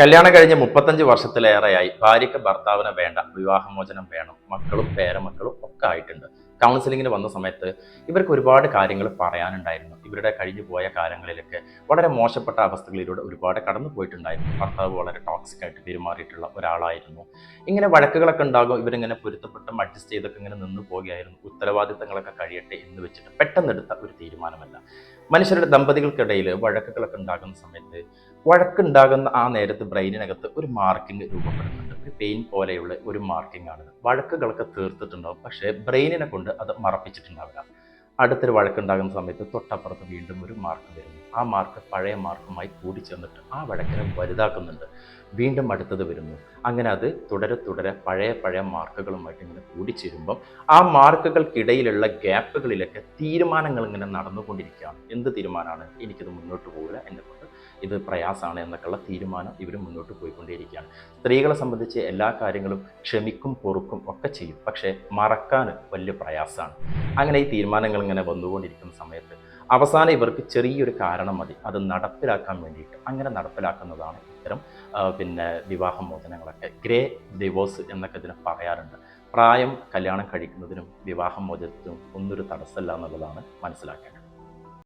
കല്യാണം കഴിഞ്ഞ് മുപ്പത്തഞ്ച് വർഷത്തിലേറെയായി. ഭാര്യയ്ക്ക് ഭർത്താവിനെ വേണ്ട വിവാഹമോചനം വേണം. മക്കളും പേരമക്കളും ഒക്കെ ആയിട്ടുണ്ട്. കൗൺസിലിങ്ങിന് വന്ന സമയത്ത് ഇവർക്ക് ഒരുപാട് കാര്യങ്ങൾ പറയാനുണ്ടായിരുന്നു. ഇവരുടെ കഴിഞ്ഞു പോയ കാലങ്ങളിലൊക്കെ വളരെ മോശപ്പെട്ട അവസ്ഥകളിലൂടെ ഒരുപാട് കടന്നു പോയിട്ടുണ്ടായിരുന്നു. ഭർത്താവ് വളരെ ടോക്സിക് ആയിട്ട് പെരുമാറിയിട്ടുള്ള ഒരാളായിരുന്നു. ഇങ്ങനെ വഴക്കുകളൊക്കെ ഉണ്ടാകും. ഇവരിങ്ങനെ പൊരുത്തപ്പെട്ടും അഡ്ജസ്റ്റ് ചെയ്തൊക്കെ ഇങ്ങനെ നിന്ന് പോകുകയായിരുന്നു ഉത്തരവാദിത്തങ്ങളൊക്കെ കഴിയട്ടെ എന്ന് വെച്ചിട്ട് പെട്ടെന്നെടുത്ത ഒരു തീരുമാനമല്ല. മനുഷ്യരുടെ ദമ്പതികൾക്കിടയിൽ വഴക്കുകളൊക്കെ ഉണ്ടാകുന്ന സമയത്ത് വഴക്കുണ്ടാകുന്ന ആ നേരത്ത് ബ്രെയിനിനകത്ത് ഒരു മാർക്കിംഗ് രൂപപ്പെടുന്നുണ്ട്. ഒരു പെയിൻ പോലെയുള്ള ഒരു മാർക്കിംഗ് ആണ്. വഴക്കുകളൊക്കെ തീർത്തിട്ടുണ്ടാവും. പക്ഷേ ബ്രെയിനിനെ കൊണ്ട് അത് മറപ്പിച്ചിട്ടുണ്ടാവില്ല. അടുത്തൊരു വഴക്കുണ്ടാകുന്ന സമയത്ത് തൊട്ടപ്പുറത്ത് വീണ്ടും ഒരു മാർക്ക് വരുന്നു. ആ മാർക്ക് പഴയ മാർക്കുമായി കൂടി ചെന്നിട്ട് ആ വഴക്കിനെ വലുതാക്കുന്നുണ്ട്. വീണ്ടും അടുത്തത് വരുന്നു. അങ്ങനെ അത് തുടരെ തുടരെ പഴയ പഴയ മാർക്കുകളുമായിട്ട് ഇങ്ങനെ കൂടിച്ചേരുമ്പം ആ മാർക്കുകൾക്കിടയിലുള്ള ഗ്യാപ്പുകളിലൊക്കെ തീരുമാനങ്ങൾ ഇങ്ങനെ നടന്നുകൊണ്ടിരിക്കുകയാണ്. എന്ത് തീരുമാനമാണ്? എനിക്കിത് മുന്നോട്ട് പോകില്ല എന്റെ കൊണ്ട് ഇത് പ്രയാസമാണ് എന്നൊക്കെയുള്ള തീരുമാനം ഇവർ മുന്നോട്ട് പോയിക്കൊണ്ടേയിരിക്കുകയാണ്. സ്ത്രീകളെ സംബന്ധിച്ച് എല്ലാ കാര്യങ്ങളും ക്ഷമിക്കും പൊറുക്കും ഒക്കെ ചെയ്യും. പക്ഷേ മറക്കാൻ വലിയ പ്രയാസമാണ്. അങ്ങനെ ഈ തീരുമാനങ്ങൾ ഇങ്ങനെ വന്നുകൊണ്ടിരിക്കുന്ന സമയത്ത് അവസാനം ഇവർക്ക് ചെറിയൊരു കാരണം മതി. അത് നടപ്പിലാക്കാൻ വേണ്ടിയിട്ട്. അങ്ങനെ നടപ്പിലാക്കുന്നതാണ് ഇത്തരം പിന്നെ വിവാഹമോചനങ്ങളൊക്കെ. ഗ്രേ ഡിവോഴ്സ് എന്നൊക്കെ ഇതിനെ പറയാറുണ്ട്. പ്രായം കല്യാണം കഴിക്കുന്നതിനും വിവാഹമോചനത്തിനും ഒന്നൊരു തടസ്സമല്ല എന്നുള്ളതാണ് മനസ്സിലാക്കേണ്ടത്.